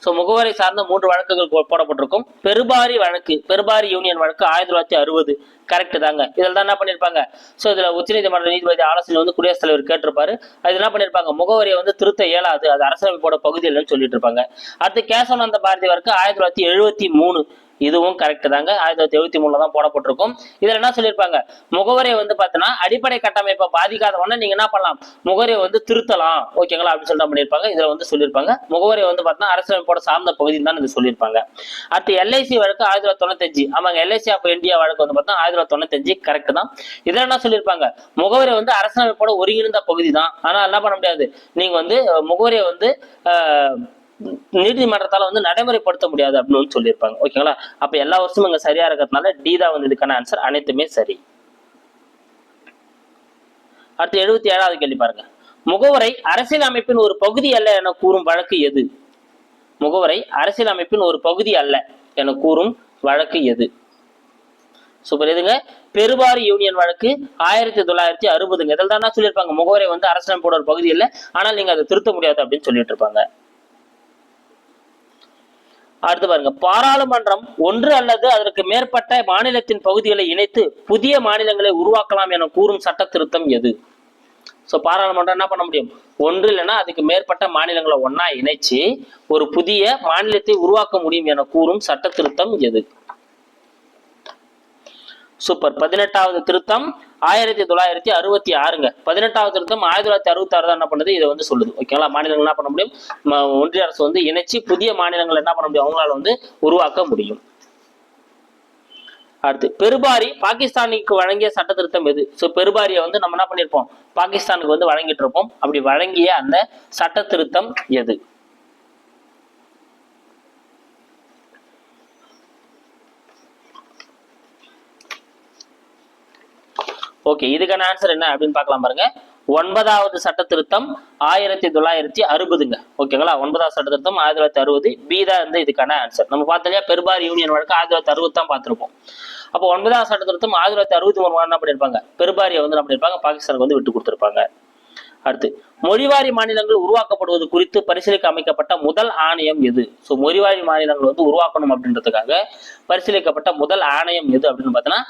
ஸோ முகவரை சார்ந்த மூன்று வழக்குகள் போடப்பட்டிருக்கும். பெருபாரி வழக்கு பெருபாரி யூனியன் வழக்கு ஆயிரத்தி தொள்ளாயிரத்தி அறுபது. கரெக்ட் தாங்க. இதில் தான் என்ன பண்ணியிருப்பாங்க ஸோ இதில் உச்சநீதிமன்ற நீதிபதி ஆலோசனை வந்து குடியரசுத் தலைவர் கேட்டிருப்பாரு. அது என்ன பண்ணியிருப்பாங்க முகவரியை வந்து திருத்த இயலாது. அது அரசமைப்போட பகுதி இல்லைன்னு சொல்லிட்டு இருப்பாங்க. அடுத்து கேசவானந்த பாரதி வழக்கு ஆயிரத்தி தொள்ளாயிரத்தி எழுபத்தி மூணு. இதுவும் கரெக்ட் தாங்க. ஆயிரத்தி தொள்ளாயிரத்தி எழுபத்தி மூணுல தான் போடப்பட்டிருக்கும். இதுல என்ன சொல்லியிருப்பாங்க? முகவரை வந்து பாத்தீங்கன்னா அடிப்படை கட்டமைப்பை பாதிக்காதவன நீங்க என்ன பண்ணலாம்? முகவரியை வந்து திருத்தலாம். ஓகேங்களா அப்படின்னு சொல்லிட்டு பண்ணியிருப்பாங்க. இதுல வந்து சொல்லியிருப்பாங்க. முகவரை வந்து பார்த்தீங்கன்னா அரசியலமைப்போட சார்ந்த பகுதி தான் இது சொல்லியிருப்பாங்க. அடுத்து எல்ஐசி வழக்கு ஆயிரத்தி தொள்ளாயிரத்தி தொண்ணூத்தஞ்சு. ஆமாங்க எல்ஐசி ஆஃப் இந்தியா வழக்கு வந்து பார்த்தா ஆயிரத்தி தொள்ளாயிரத்தி தொண்ணூத்தஞ்சு. கரெக்ட் தான். இதுல என்ன சொல்லியிருப்பாங்க? முகவரி வந்து அரசியலமைப்போட ஒருங்கிணைந்த பகுதி தான். ஆனா என்ன பண்ண முடியாது? நீங்க வந்து முகவரியை வந்து ஆஹ் நீதிமன்றத்தால வந்து நடைமுறைப்படுத்த முடியாது அப்படின்னு வந்து சொல்லியிருப்பாங்க. ஓகேங்களா? அப்போ எல்லா வருஷமும் இங்க சரியா இருக்கிறதுனால டி தான் வந்து இதுக்கான ஆன்சர் அனைத்துமே சரி. அடுத்து எழுபத்தி ஏழாவது கேள்வி பாருங்க. முகவரை அரசியல் அமைப்பின் ஒரு பகுதி அல்ல என கூறும் வழக்கு எது? முகவரை அரசியல் அமைப்பின் ஒரு பகுதி அல்ல என கூறும் வழக்கு எது? சூப்பர். எதுங்க பெருவாரி யூனியன் வழக்கு ஆயிரத்தி தொள்ளாயிரத்தி அறுபதுங்க. இதில் தான் சொல்லியிருப்பாங்க. முகவரை வந்து அரசியலமைப்போட ஒரு பகுதி இல்லை. ஆனால் நீங்க அதை திருத்த முடியாது அப்படின்னு சொல்லிட்டு இருப்பாங்க. அடுத்து பாருங்க. பாராளுமன்றம் ஒன்று அல்லது அதற்கு மேற்பட்ட மாநிலத்தின் பகுதிகளை இணைத்து புதிய மாநிலங்களை உருவாக்கலாம் என கூறும் சட்ட திருத்தம் எது? ஸோ பாராளுமன்றம் என்ன பண்ண முடியும்? ஒன்று இல்லைன்னா அதுக்கு மேற்பட்ட மாநிலங்களை ஒன்னா இணைச்சு ஒரு புதிய மாநிலத்தை உருவாக்க முடியும் என கூறும் சட்ட திருத்தம் எது? சூப்பர். பதினெட்டாவது திருத்தம் ஆயிரத்தி தொள்ளாயிரத்தி அறுபத்தி ஆறுங்க. பதினெட்டாவது திருத்தம் ஆயிரத்தி தொள்ளாயிரத்தி அறுபத்தி ஆறு தான் என்ன பண்ணுது? இதை வந்து சொல்லுது. ஓகேங்களா மாநிலங்கள் என்ன பண்ண முடியும்? ஒன்றிய அரசு வந்து இணைச்சு புதிய மாநிலங்கள் என்ன பண்ண முடியும்? அவங்களால வந்து உருவாக்க முடியும். அடுத்து பெருபாரி பாகிஸ்தானுக்கு வழங்கிய சட்ட திருத்தம் எது? ஸோ பெருபாரியை வந்து நம்ம என்ன பண்ணியிருப்போம் பாகிஸ்தானுக்கு வந்து வழங்கிட்டு இருப்போம். அப்படி வழங்கிய அந்த சட்ட திருத்தம் எது? ஓகே இதுக்கான ஆன்சர் என்ன அப்படின்னு பார்க்கலாம் பாருங்க. ஒன்பதாவது சட்ட திருத்தம் ஆயிரத்தி தொள்ளாயிரத்தி அறுபதுங்க. ஓகேங்களா ஒன்பதாவது சட்ட திருத்தம் ஆயிரத்தி தொள்ளாயிரத்தி அறுபது. பி தான் வந்து இதுக்கான ஆன்சர் நம்ம பார்த்தோம் பெருபார் யூனியன் வழக்கு ஆயிரத்தி தொள்ளாயிரத்தி அறுபது தான் பார்த்துருப்போம். அப்போ ஒன்பதாவது சட்ட திருத்தம் ஆயிரத்தி தொள்ளாயிரத்தி அறுபத்தி மூணு என்ன பண்ணியிருப்பாங்க பெருபாரியை வந்து என்ன பண்ணியிருப்பாங்க பாகிஸ்தானுக்கு வந்து விட்டு கொடுத்துருப்பாங்க. அடுத்து மொழிவாரி மாநிலங்கள் உருவாக்கப்படுவது குறித்து பரிசீலிக்க அமைக்கப்பட்ட முதல் ஆணையம் எது? ஸோ மொழிவாரி மாநிலங்கள் வந்து உருவாக்கணும் அப்படின்றதுக்காக பரிசீலிக்கப்பட்ட முதல் ஆணையம் எது அப்படின்னு பார்த்தோன்னா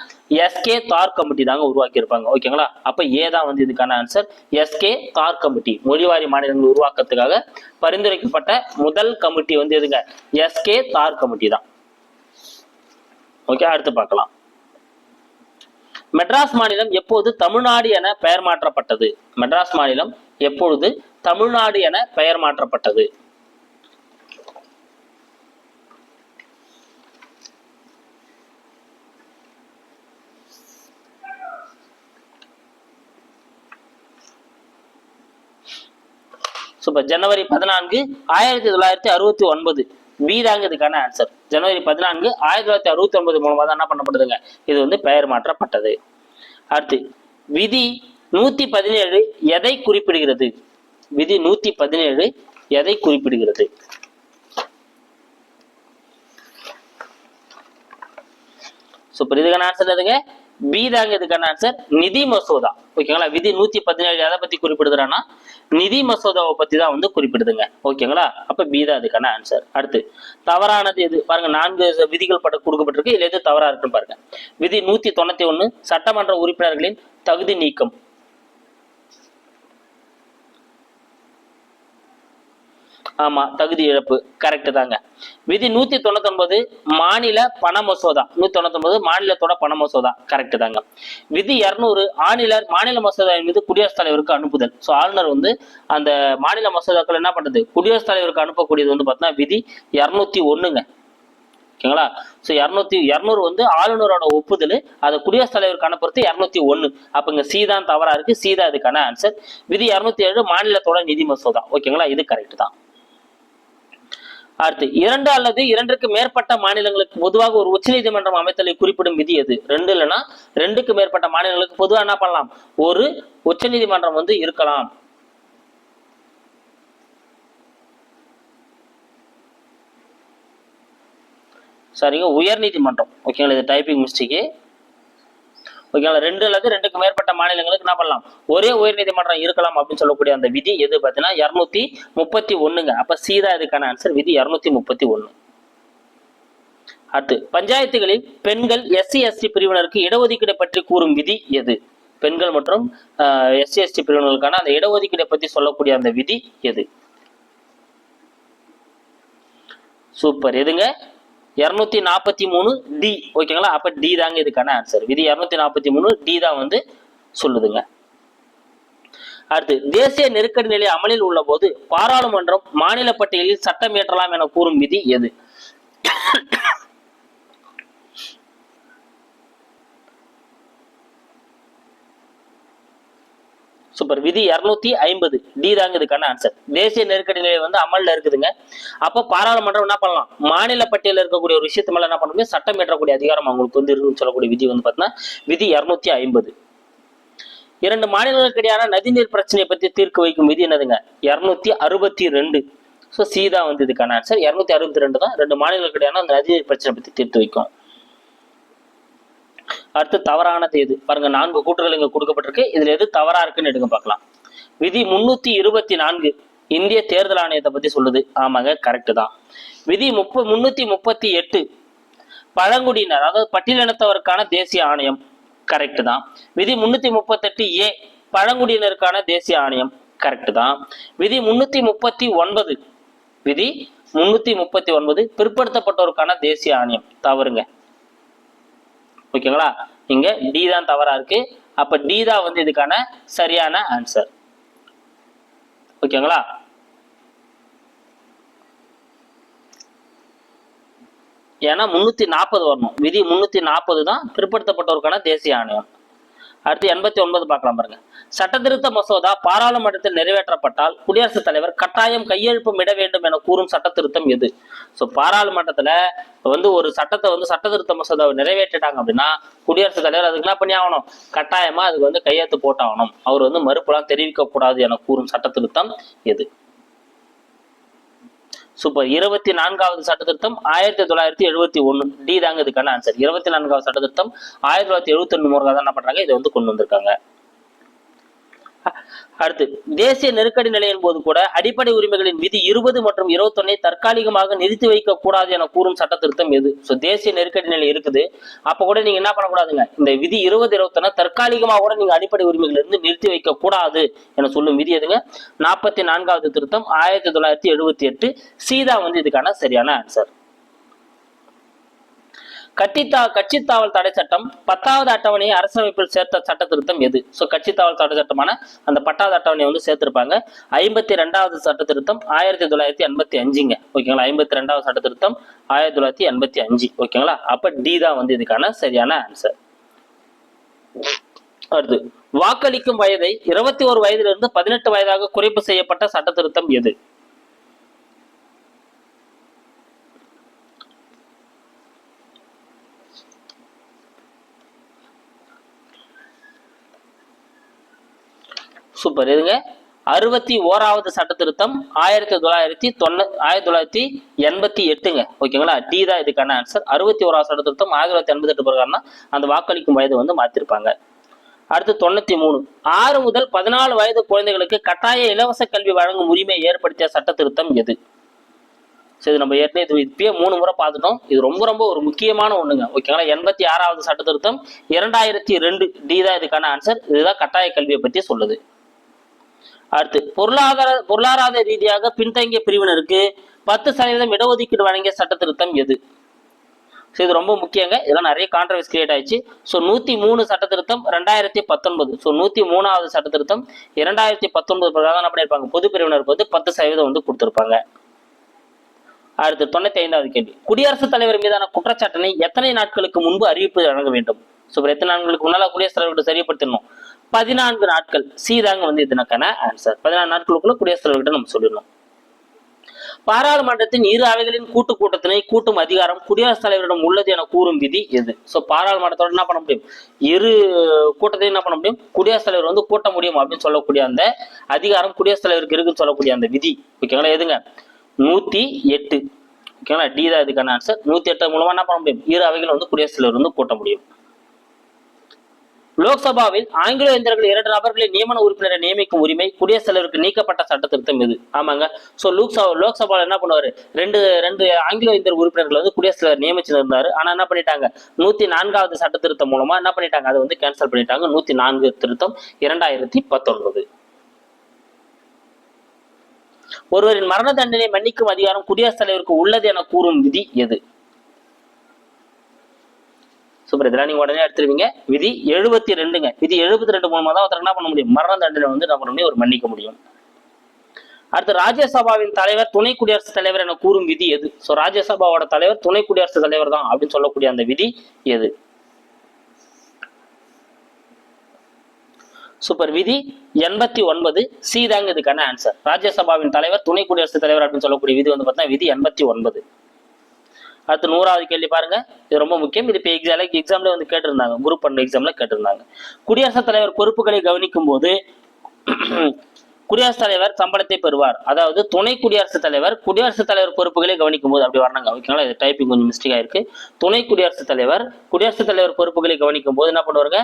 எஸ்கே தார் கமிட்டி தாங்க உருவாக்கியிருப்பாங்க. ஓகேங்களா அப்போ ஏ தான் வந்து இதுக்கான ஆன்சர் எஸ்கே தார் கமிட்டி மொழிவாரி மாநிலங்கள் உருவாக்கத்துக்காக பரிந்துரைக்கப்பட்ட முதல் கமிட்டி வந்து எதுங்க? எஸ்கே தார் கமிட்டி தான். ஓகே அடுத்து பார்க்கலாம். மெட்ராஸ் மாநிலம் எப்போது தமிழ்நாடு என பெயர் மாற்றப்பட்டது? மெட்ராஸ் மாநிலம் எப்பொழுது தமிழ்நாடு என பெயர் மாற்றப்பட்டது? சூப்பர். ஜனவரி பதினான்கு ஆயிரத்தி தொள்ளாயிரத்தி அறுபத்தி ஒன்பது. பி தாங்க இதுக்கான ஆன்சர் ஜனவரி பதினான்கு ஆயிரத்தி தொள்ளாயிரத்தி அறுபத்தி ஒன்பது மூலமாக தான் என்ன பண்ணப்படுதுங்க? இது வந்து பெயர் மாற்றப்பட்டது. அடுத்து விதி நூத்தி பதினேழு எதை குறிப்பிடுகிறது? விதி நூத்தி பதினேழு எதை குறிப்பிடுகிறது? சூப்பர் இதுக்கான ஆன்சர் எதுங்க பி தாங்க இதுக்கான ஆன்சர் நிதி மசோதா. ஓகேங்களா விதி நூத்தி பதினேழு எதை பத்தி குறிப்பிடுதுன்னா நிதி மசோதாவை பத்தி தான் வந்து குறிப்பிடுதுங்க. ஓகேங்களா அப்ப பி தான் இதுக்கான ஆன்சர் அடுத்து தவறானது எது? பாருங்க நான்கு விதிகள் பட கொடுக்கப்பட்டிருக்கு. இதுல எது தவறா இருக்குன்னு பாருங்க. விதி நூத்தி தொண்ணூத்தி ஒண்ணு சட்டமன்ற உறுப்பினர்களின் தகுதி நீக்கம். ஆமா தகுதி இழப்பு. கரெக்ட் தாங்க. விதி நூத்தி தொண்ணூத்தி மாநில பண மசோதா. நூத்தி தொண்ணூத்தி மாநிலத்தோட பண மசோதா. கரெக்ட் தாங்க. விதி இருநூறு ஆணிலர் மாநில மசோதா மீது குடியரசுத் தலைவருக்கு அனுப்புதல். ஸோ ஆளுநர் வந்து அந்த மாநில மசோதாக்கள் என்ன பண்றது? குடியரசுத் தலைவருக்கு அனுப்பக்கூடியது வந்து பார்த்தீங்கன்னா விதி இருநூத்தி ஒண்ணுங்க. ஓகேங்களா? ஸோ இரநூத்தி இரநூறு வந்து ஆளுநரோட ஒப்புதல் அதை குடியரசுத் தலைவருக்கு அனுப்புறது இரநூத்தி ஒன்று அப்போ இங்கே சி தான் தவறா இருக்கு. சி தான் இதுக்கான ஆன்சர் விதி இரநூத்தி ஏழு மாநிலத்தோட நிதி மசோதா. ஓகேங்களா? இது கரெக்ட் தான். அடுத்து இரண்டு அல்லது இரண்டுக்கு மேற்பட்ட மாநிலங்களுக்கு பொதுவாக ஒரு உச்சநீதிமன்றம் அமைத்தலை குறிப்பிடும் விதி எது? ரெண்டு இல்லைன்னா ரெண்டுக்கு மேற்பட்ட மாநிலங்களுக்கு பொதுவாக என்ன பண்ணலாம்? ஒரு உச்சநீதிமன்றம் வந்து இருக்கலாம். சரிங்க உயர்நீதிமன்றம். ஓகேங்களா இது டைப்பிங் மிஸ்டேக்கு ஓகேங்களா ரெண்டு அல்லது ரெண்டுக்கு மேற்பட்ட மாநிலங்களுக்கு என்ன பண்ணலாம்? ஒரே உயர்நீதிமன்றம் இருக்கலாம் அப்படின்னு சொல்லக்கூடிய அந்த விதி எது பார்த்தீங்கன்னா இரநூத்தி முப்பத்தி ஒண்ணுங்க. அப்ப சீதா இதுக்கான ஆன்சர் விதி இரநூத்தி முப்பத்தி ஒண்ணு. அடுத்து பஞ்சாயத்துகளில் பெண்கள் எஸ்சி எஸ்டி பிரிவினருக்கு இடஒதுக்கீடு பற்றி கூறும் விதி எது? பெண்கள் மற்றும் எஸ்சி எஸ்டி பிரிவினருக்கான அந்த இடஒதுக்கீடை பத்தி சொல்லக்கூடிய அந்த விதி எது? சூப்பர். எதுங்க? இரநூத்தி நாற்பத்தி மூணு டி ஓகேங்களா? அப்ப டி தாங்க இதுக்கான ஆன்சர் விதி இரநூத்தி நாற்பத்தி மூணு டி தான் வந்து சொல்லுதுங்க. அடுத்து தேசிய நெருக்கடி நிலை அமலில் உள்ள போது பாராளுமன்றம் மாநில பட்டியலில் சட்டம் இயற்றலாம் என கூறும் விதி எது? சூப்பர் விதி இருநூத்தி ஐம்பது. டி தாங்க இதுக்கான ஆன்சர் தேசிய நெருக்கடி நிலை வந்து அமல்ல இருக்குதுங்க. அப்போ பாராளுமன்றம் என்ன பண்ணலாம்? மாநில பட்டியலில் இருக்கக்கூடிய ஒரு விஷயத்து மேல என்ன பண்ண சட்டம் ஏற்றக்கூடிய அதிகாரம் அவங்களுக்கு வந்து இருக்குன்னு சொல்லக்கூடிய விதி வந்து பார்த்தீங்கன்னா விதி இருநூத்தி ஐம்பது. இரண்டு மாநிலங்களுக்கு இடையான நதிநீர் பிரச்சனையை பத்தி தீர்க்க வைக்கும் விதி என்னதுங்க? இருநூத்தி அறுபத்தி ரெண்டு. ஸோ சீதா வந்து இதுக்கான ஆன்சர் இரநூத்தி அறுபத்தி ரெண்டு தான். ரெண்டு மாநிலங்களுக்கு இடையான அந்த நதிநீர் பிரச்சனை பத்தி தீர்த்து வைக்கும். அடுத்து தவறானது எது பாருங்க நான்கு கூற்றுகள் இங்க கொடுக்கப்பட்டிருக்கு. இதுல எது தவறா இருக்குன்னு எடுங்க பார்க்கலாம். விதி முன்னூத்தி இருபத்தி நான்கு இந்திய தேர்தல் ஆணையத்தை பத்தி சொல்லுது. ஆமாங்க கரெக்ட் தான். விதி முப்ப முன்னூத்தி முப்பத்தி எட்டு பழங்குடியினர் அதாவது பட்டியலினத்தவருக்கான தேசிய ஆணையம் கரெக்ட் தான். விதி முன்னூத்தி முப்பத்தெட்டு ஏ பழங்குடியினருக்கான தேசிய ஆணையம் கரெக்ட் தான். விதி முன்னூத்தி முப்பத்தி ஒன்பது விதி முன்னூத்தி முப்பத்தி ஒன்பது பிற்படுத்தப்பட்டோருக்கான தேசிய ஆணையம் தவறுங்க. ஓகேங்களா? இங்க டி தான் தவறா இருக்கு. அப்ப டி தான் வந்து இதுக்கான சரியான ஆன்சர் ஓகேங்களா? ஏன்னா முன்னூத்தி நாற்பது வரணும். விதி முன்னூத்தி நாற்பது தான் பிற்படுத்தப்பட்டோருக்கான தேசிய ஆணையம். அடுத்து எண்பத்தி ஒன்பது பார்க்கலாம் பாருங்க. சட்டத்திருத்த மசோதா பாராளுமன்றத்தில் நிறைவேற்றப்பட்டால் குடியரசுத் தலைவர் கட்டாயம் கையெழுப்பம் இட வேண்டும் என கூறும் சட்ட திருத்தம் எது? ஸோ பாராளுமன்றத்துல வந்து ஒரு சட்டத்தை வந்து சட்ட திருத்த மசோதாவை நிறைவேற்றிட்டாங்க அப்படின்னா குடியரசுத் தலைவர் அதுக்கு என்ன பண்ணி ஆகணும்? கட்டாயமா அதுக்கு வந்து கையெழுத்து போட்டாகணும். அவர் வந்து மறுப்புலாம் தெரிவிக்க கூடாது என கூறும் சட்ட திருத்தம் எது? சூப்பர். இருபத்தி நான்காவது சட்டத்திருத்தம் ஆயிரத்தி தொள்ளாயிரத்தி எழுபத்தி ஒண்ணு டி தாங்க இதுக்கான ஆன்சர் இருபத்தி நான்காவது சட்டத்திருத்தம் ஆயிரத்தி தொள்ளாயிரத்தி எழுபத்தி ஒன்று முறை தான் என்ன பண்றாங்க? இதை வந்து கொண்டு வந்திருக்காங்க. அடுத்து தேசிய நெருக்கடி நிலையின் போது கூட அடிப்படை உரிமைகளின் விதி இருபது மற்றும் இருபத்தொன்னை தற்காலிகமாக நிறுத்தி வைக்க கூடாது என கூறும் சட்ட திருத்தம் எது? ஸோ தேசிய நெருக்கடி நிலை இருக்குது. அப்ப கூட நீங்க என்ன பண்ணக்கூடாதுங்க? இந்த விதி இருபது இருபத்தொன்னு தற்காலிகமாக கூட நீங்க அடிப்படை உரிமைகள் இருந்து நிறுத்தி வைக்க கூடாது என சொல்லும் விதி எதுங்க? நாற்பத்தி நான்காவது திருத்தம் ஆயிரத்தி தொள்ளாயிரத்தி எழுபத்தி எட்டு. சீதா வந்து இதுக்கான சரியான ஆன்சர் கட்டித்தா கட்சித்தாவல் தடை சட்டம் பத்தாவது அட்டவணையை அரசமைப்பில் சேர்த்த சட்ட திருத்தம் எது? ஸோ கட்சித்தாவல் தடை சட்டமான அந்த பத்தாவது அட்டவணையை வந்து சேர்த்திருப்பாங்க. ஐம்பத்தி ரெண்டாவது சட்ட திருத்தம் ஆயிரத்தி தொள்ளாயிரத்தி எண்பத்தி அஞ்சுங்க. ஓகேங்களா? ஐம்பத்தி ரெண்டாவது சட்ட திருத்தம் ஆயிரத்தி தொள்ளாயிரத்தி எண்பத்தி அஞ்சு. ஓகேங்களா? அப்ப டி தான் வந்து இதுக்கான சரியான ஆன்சர் அடுத்து வாக்களிக்கும் வயதை இருபத்தி ஒரு வயதிலிருந்து பதினெட்டு வயதாக குறைப்பு செய்யப்பட்ட சட்ட திருத்தம் எது? சூப்பர். இதுங்க அறுபத்தி ஓராவது சட்ட திருத்தம் ஆயிரத்தி தொள்ளாயிரத்தி தொண்ணூ ஆயிரத்தி தொள்ளாயிரத்தி எண்பத்தி எட்டுங்க. ஓகேங்களா? டி தான் இதுக்கான ஆன்சர் அறுபத்தி ஓராவது சட்ட திருத்தம் ஆயிரத்தி தொள்ளாயிரத்தி எண்பத்தி எட்டு பிரகாரம்னா அந்த வாக்களிக்கும் வயதை வந்து மாத்திருப்பாங்க. அடுத்து தொண்ணூத்தி மூணு. ஆறு முதல் பதினாலு வயது குழந்தைகளுக்கு கட்டாய இலவச கல்வி வழங்கும் உரிமையை ஏற்படுத்திய சட்ட திருத்தம் எது? சரி நம்ம ஏற்கனவே இது இப்பயே மூணு முறை பார்த்துட்டோம். இது ரொம்ப ரொம்ப ஒரு முக்கியமான ஒண்ணுங்க. ஓகேங்களா? எண்பத்தி ஆறாவது சட்ட திருத்தம் இரண்டாயிரத்தி ரெண்டு டி தான் இதுக்கான ஆன்சர் இதுதான் கட்டாய கல்வியை பற்றி சொல்லுது. அடுத்து பொருளாதார பொருளாதார ரீதியாக பின்தங்கிய பிரிவினருக்கு பத்து சதவீதம் இடஒதுக்கீடு வழங்கிய சட்ட திருத்தம் எது? ஸோ இது ரொம்ப முக்கியங்க. இதெல்லாம் நிறைய கான்ட்ரவர்ஸ் கிரியேட் ஆயிடுச்சு. ஸோ நூற்றி மூணு சட்ட திருத்தம் ரெண்டாயிரத்தி பத்தொன்பது. ஸோ நூற்றி மூணாவது சட்ட திருத்தம் இரண்டாயிரத்தி பத்தொன்பது பிரகாரம் என்ன பண்ணியிருப்பாங்க? பொது பிரிவினருக்கு வந்து பத்து சதவீதம் வந்து கொடுத்துருப்பாங்க. அடுத்து தொண்ணூத்தி ஐந்தாவது கேள்வி. குடியரசுத் தலைவர் மீதான குற்றச்சாட்டினை எத்தனை நாட்களுக்கு முன்பு அறிவிப்பு வழங்க வேண்டும்? ஸோ எத்தனை நாட்களுக்கு முன்னால குடியரசுத் தலைவர்கிட்ட சரியப்படுத்தணும் பதினான்கு நாட்கள். சீதாங்க வந்து இதற்கான ஆன்சர் பதினான்கு நாட்களுக்குள்ள குடியரசுத் தலைவர்கிட்ட நம்ம சொல்லிடணும். பாராளுமன்றத்தின் இரு அவைகளின் கூட்டு கூட்டத்தினை கூட்டும் அதிகாரம் குடியரசுத் தலைவரிடம் உள்ளது என கூறும் விதி எது? சோ பாராளுமன்றத்தோட என்ன பண்ண முடியும்? இரு கூட்டத்தையும் என்ன பண்ண முடியும்? குடியரசுத் தலைவர் வந்து கூட்ட முடியும் அப்படின்னு சொல்லக்கூடிய அந்த அதிகாரம் குடியரசுத் தலைவருக்கு இருக்குன்னு சொல்லக்கூடிய அந்த விதி. ஓகேங்களா எதுங்க? நூத்தி எட்டு. ஓகேங்களா டி தான் இதுக்கான ஆன்சர் நூத்தி எட்டு மூலமா என்ன பண்ண முடியும்? இரு அவைகள் வந்து குடியரசுத் தலைவர் வந்து கூட்ட முடியும். லோக்சபாவில் ஆங்கிலோ இந்தியர்கள் இரண்டு நபர்களை நியமன உறுப்பினரை நியமிக்கும் உரிமை குடியரசுத் தலைவருக்கு நீக்கப்பட்ட சட்ட திருத்தம் இது. ஆமாங்க. சோ லோக்சபா லோக்சபாவில் என்ன பண்ணுவாரு? ரெண்டு ரெண்டு ஆங்கிலோ இந்தியர் உறுப்பினர்கள் வந்து குடியரசுத் தலைவர் நியமிச்சிருந்தாரு. ஆனா என்ன பண்ணிட்டாங்க? நூத்தி நான்காவது சட்ட திருத்தம் மூலமா என்ன பண்ணிட்டாங்க? அதை வந்து கேன்சல் பண்ணிட்டாங்க. நூத்தி நான்கு திருத்தம் இரண்டாயிரத்தி பத்தொன்பது. ஒருவரின் மரண தண்டனை மன்னிக்கும் அதிகாரம் குடியரசுத் தலைவருக்கு உள்ளது என கூறும் விதி எது? சூப்பர். இதெல்லாம் நீங்க உடனே எடுத்துருவீங்க. விதி எழுபத்தி ரெண்டுங்க விதி எழுபத்தி ரெண்டு மூலமா தான் ஒருத்தர் என்ன பண்ண முடியும்? மரண தண்டனை வந்து நம்ம பண்ண முடியும் ஒரு மன்னிக்க முடியும். அடுத்து ராஜ்யசபாவின் தலைவர் துணை குடியரசுத் தலைவர் என கூறும் விதி எது? சோ ராஜ்யசபாவோட தலைவர் துணை குடியரசுத் தலைவர் தான் அப்படின்னு சொல்லக்கூடிய அந்த விதி எது? சூப்பர் விதி எண்பத்தி ஒன்பது. சி தாங்க இதுக்கான ஆன்சர் ராஜ்யசபாவின் தலைவர் துணை குடியரசுத் தலைவர் அப்படின்னு சொல்லக்கூடிய விதி வந்து பார்த்தா விதி எண்பத்தி ஒன்பது. அடுத்து நூறாவது கேள்வி பாருங்க. இது ரொம்ப முக்கியம். இது இப்போ எக்ஸாம் எக்ஸாம்ல வந்து கேட்டிருந்தாங்க. குரூப் ஒன் எக்ஸாம்ல கேட்டிருந்தாங்க. குடியரசுத் தலைவர் பொறுப்புகளை கவனிக்கும் போது குடியரசுத் தலைவர் சம்பளத்தை பெறுவார். அதாவது துணை குடியரசுத் தலைவர் குடியரசுத் தலைவர் பொறுப்புகளை கவனிக்கும் போது அப்படி வரணுங்க ஓகேங்களா? இது டைப்பிங் கொஞ்சம் மிஸ்டேக் ஆயிருக்கு. துணை குடியரசுத் தலைவர் குடியரசுத் தலைவர் பொறுப்புகளை கவனிக்கும் போது என்ன பண்ணுவாருங்க?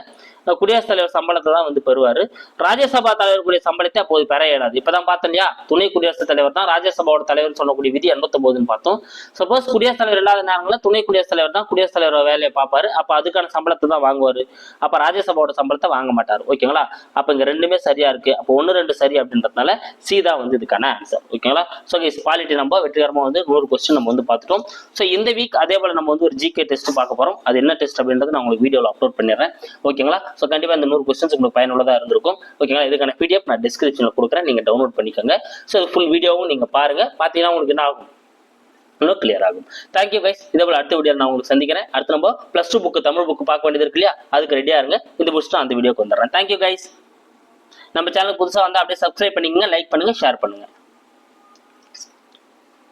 குடியரசுத் தலைவர் சம்பளத்தை தான் வந்து பெறுவாரு. ராஜ்யசபா தலைவர்களுடைய சம்பளத்தை அப்போது பெற இயலாது. இப்பதான் பார்த்தோம் இல்லையா துணை குடியரசுத் தலைவர் தான் ராஜ்யசபாவோட தலைவர் சொல்லக்கூடிய விதி எண்பத்தொன்பதுன்னு பார்த்தோம். சப்போஸ் குடியரசுத் தலைவர் இல்லாத நேரங்களில் துணை குடியரசுத் தலைவர் தான் குடியரசுத் தலைவர் வேலையை பார்ப்பாரு. அப்ப அதுக்கான சம்பளத்தை தான் வாங்குவாரு. அப்ப ராஜ்யசபாவோட சம்பளத்தை வாங்க மாட்டார். ஓகேங்களா? அப்ப இங்க ரெண்டுமே சரியா இருக்கு. அப்போ ஒன்னு ரெண்டு சரி அப்படின்றதுனால சீதா வந்து இதுக்கான ஆன்சர் ஓகேங்களா ஸோ கைஸ் குவாலிட்டி நம்ம வெற்றிகரமாக வந்து நூறு கொஸ்டின் நம்ம வந்து பார்த்துட்டோம். ஸோ இந்த வீக் அதே போல் நம்ம வந்து ஒரு ஜிகே டெஸ்ட் பார்க்க போறோம். அது என்ன டெஸ்ட் அப்படின்றது நான் உங்களுக்கு வீடியோவில் அப்லோட் பண்ணிடுறேன். ஓகேங்களா ஸோ கண்டிப்பாக இந்த நூறு கொஸ்டின்ஸ் உங்களுக்கு பயனுள்ளதாக இருந்திருக்கும். ஓகேங்களா இதுக்கான பிடிஎஃப் நான் டிஸ்கிரிப்ஷனில் கொடுக்குறேன். நீங்கள் டவுன்லோட் பண்ணிக்கோங்க. ஸோ ஃபுல் வீடியோவும் நீங்கள் பாருங்க. பார்த்தீங்கன்னா உங்களுக்கு என்ன ஆகும்? இன்னும் கிளியர் ஆகும். தேங்க்யூ கைஸ் இதே போல் அடுத்த வீடியோ நான் உங்களுக்கு சந்திக்கிறேன். அடுத்து நம்ம plus two book Tamil book பார்க்க வேண்டியது இருக்கு இல்லையா? அதுக்கு ரெடியாக இருங்க. இந்த முடிச்சுட்டு அந்த வீடியோக்கு வந்துடுறேன். தேங்க்யூ கைஸ் நம்ம சேனல் புதுசாக வந்தால் அப்படியே சப்ஸ்கிரைப் பண்ணிக்கங்க லைக் பண்ணுங்க ஷேர் பண்ணுங்க.